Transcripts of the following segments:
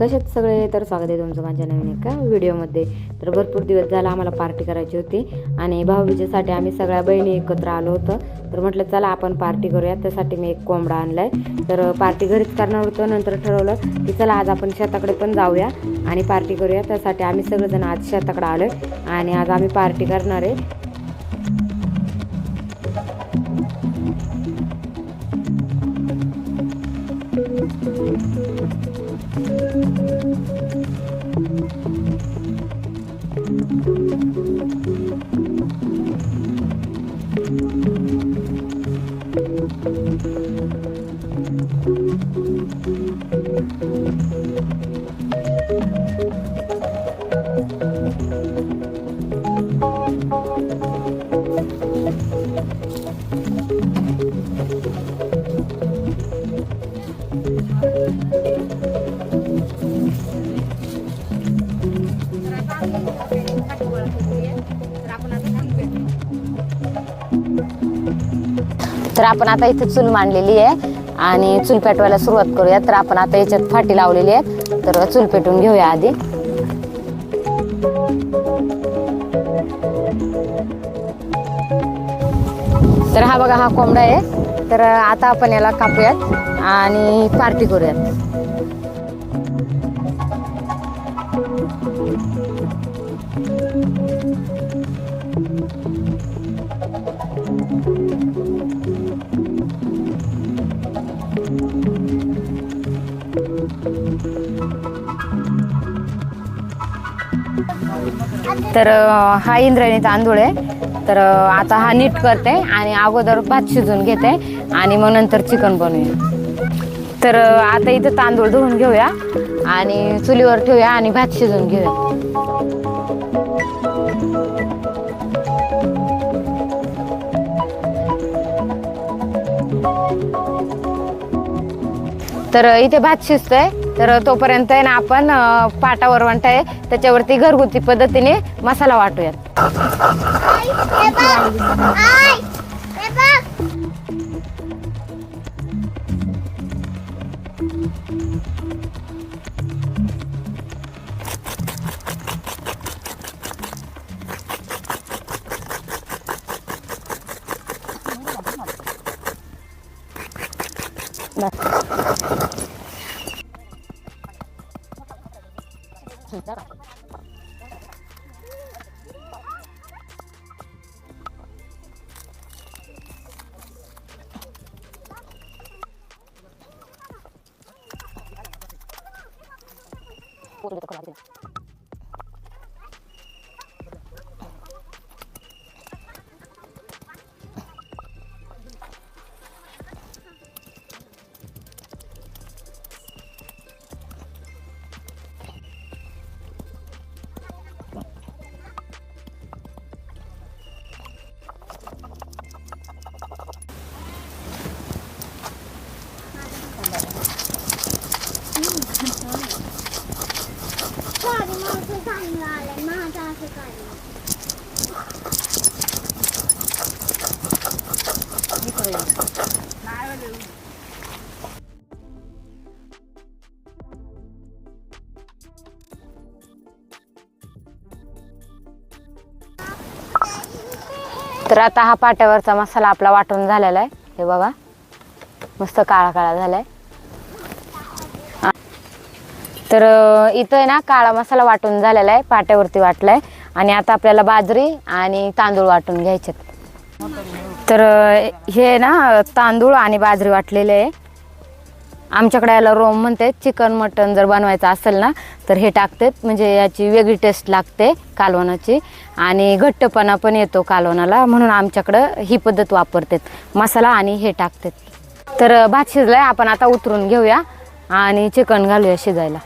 कशात सगळे? तर स्वागत आहे तुमचं माझ्या नवीन एका व्हिडिओमध्ये. तर भरपूर दिवस झाला आम्हाला पार्टी करायची होती आणि भाऊबीजेसाठी आम्ही सगळ्या बहिणी एकत्र आलो होतो. तर म्हटलं चला आपण पार्टी करूया त्यासाठी मी एक कोंबडा आणलाय. तर पार्टी घरीच करणार होतो. नंतर ठरवलं की चला आज आपण शेताकडे पण जाऊया आणि पार्टी करूया. त्यासाठी आम्ही सगळेजण आज शेताकडे आलो आणि आज आम्ही पार्टी करणार आहे. तर आपण आता इथे चूल मांडलेली आहे आणि चूल पेटवायला सुरुवात करूया. तर आपण आता याच्यात फाटी लावलेली आहे. तर चूल पेटून घेऊया आधी. तर हा बघा हा कोंबडा आहे. तर आता आपण याला कापूयात आणि पार्टी करूयात. तर हा इंद्रायणी तांदूळ आहे. तर आता हा नीट करते आणि अगोदर भात शिजून घेते आणि मग नंतर चिकन बनवूया. तर आता इथं तांदूळ धुवून घेऊया आणि चुलीवर ठेवूया आणि भात शिजून घेऊया. तर इथे भात शिजतोय. तर तोपर्यंत आहे ना आपण पाटा वरवंट आहे त्याच्यावरती घरगुती पद्धतीने मसाला वाटूयात. だから。こうとるところ。तर आता हा पाट्यावरचा मसाला आपला वाटून झालेला आहे. हे बघा. मस्त काळा काळा झालाय. आहे तर इथं आहे ना काळा मसाला वाटून झालेला आहे. पाट्यावरती वाटलाय. आणि आता आपल्याला बाजरी आणि तांदूळ वाटून घ्यायचे तर हे ना तांदूळ आणि बाजरी वाटलेले आहे. आमच्याकडे याला रोम म्हणते चिकन मटन जर बनवायचं असेल ना तर हे टाकतात. म्हणजे याची वेगळी टेस्ट लागते कालवणाची. आणि घट्टपणा पण येतो कालवणाला. म्हणून आमच्याकडं ही पद्धत वापरतात. मसाला आणि हे टाकतात. तर भात शिजलाय. आपण आता उतरून घेऊया आणि चिकन घालूया शिजायला.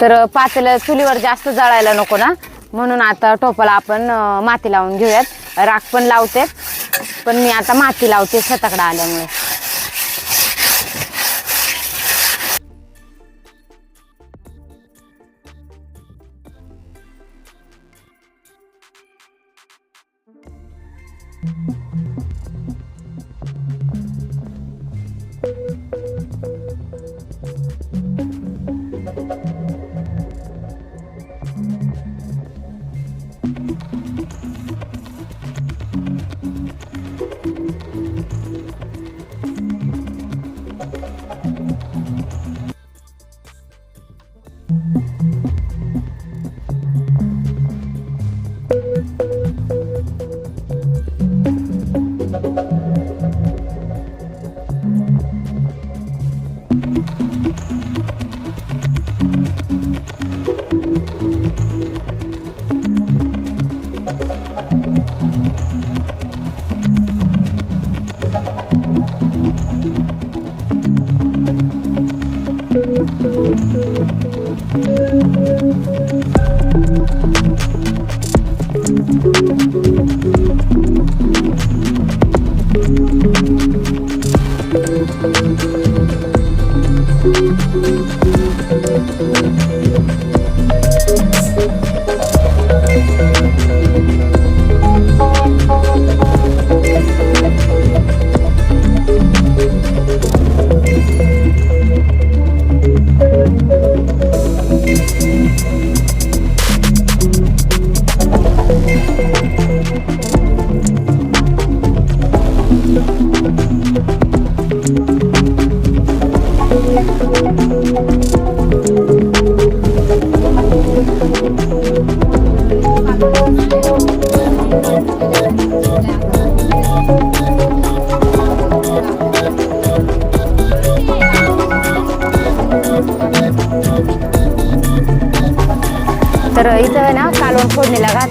तर पातेलं चुलीवर जास्त जळायला नको ना. म्हणून आता टोपाला आपण माती लावून घेऊयात. राख पण लावते. पण मी आता माती लावते शेताकडे आल्यामुळे.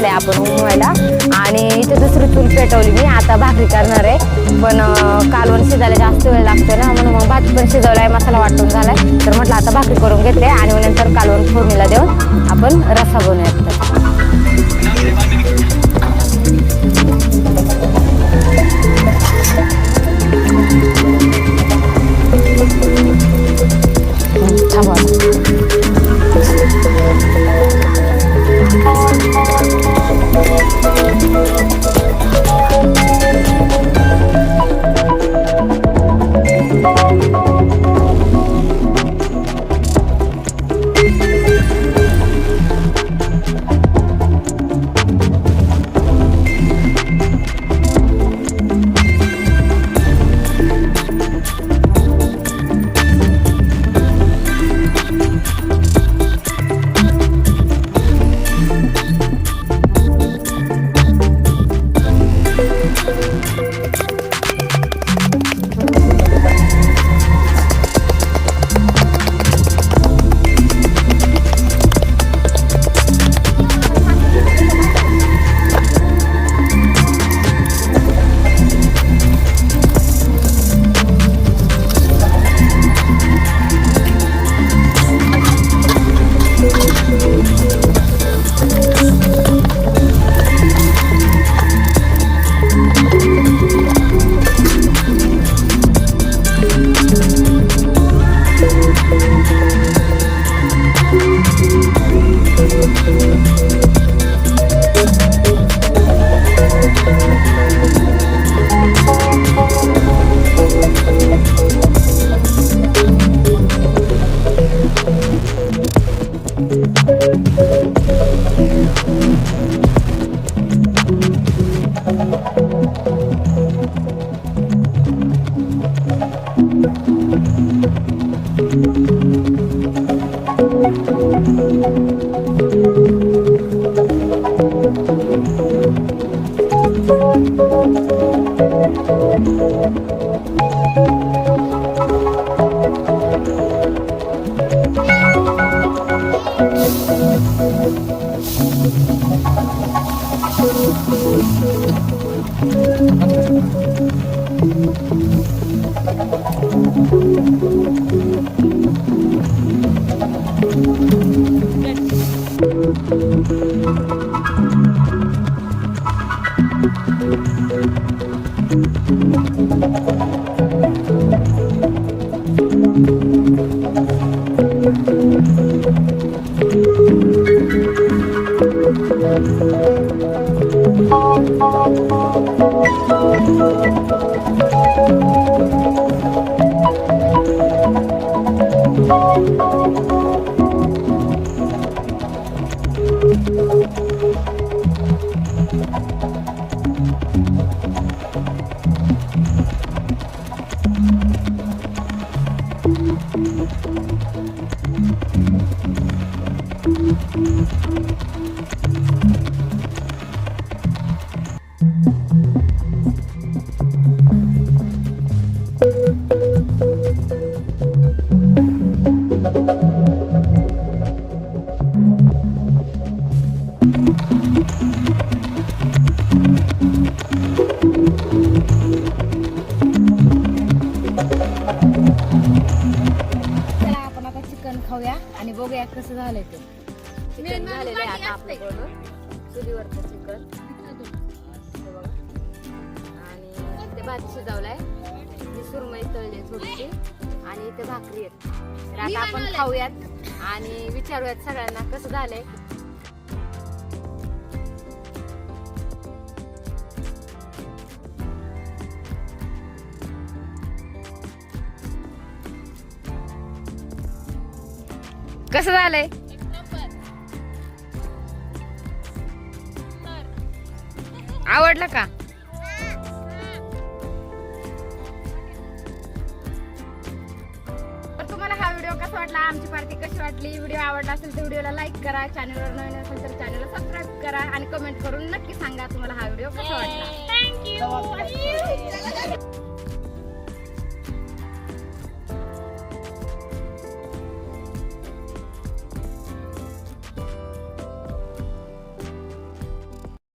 फोडणीला आपण उमवायला आणि इथे दुसरी चूल पेटवली मी. आता भाकरी करणार आहे. पण कालवण शिजायला जास्त वेळ लागतो ना म्हणून मग भाजी पण शिजवलाय मसाला वाटून झालाय. तर म्हटलं आता भाकरी करून घेतले आणि मग नंतर कालवण फोडणीला देऊन आपण रस्सा बनवूयात. चला खाऊया आणि बघूया कसं झालंय ते. चिकन झालेलं आहे आता आपलं चुलीवरचं चिकन. बघा. आणि इथे भात शिजवलाय. ही सुरमई तळली थोडीशी. आणि इथे भाकरी आहेत. तर आता आपण खाऊयात आणि विचारूयात सगळ्यांना कसं झालंय. कसं झालंय? आवडलं का? तर तुम्हाला हा व्हिडिओ कसा वाटला? आमची पार्टी कशी वाटली? व्हिडिओ आवडला असेल तर व्हिडिओला लाईक करा. चॅनलवर नवीन असेल तर चॅनलला सबस्क्राईब करा आणि कमेंट करून नक्की सांगा तुम्हाला हा व्हिडिओ कसा वाटला. थँक्यू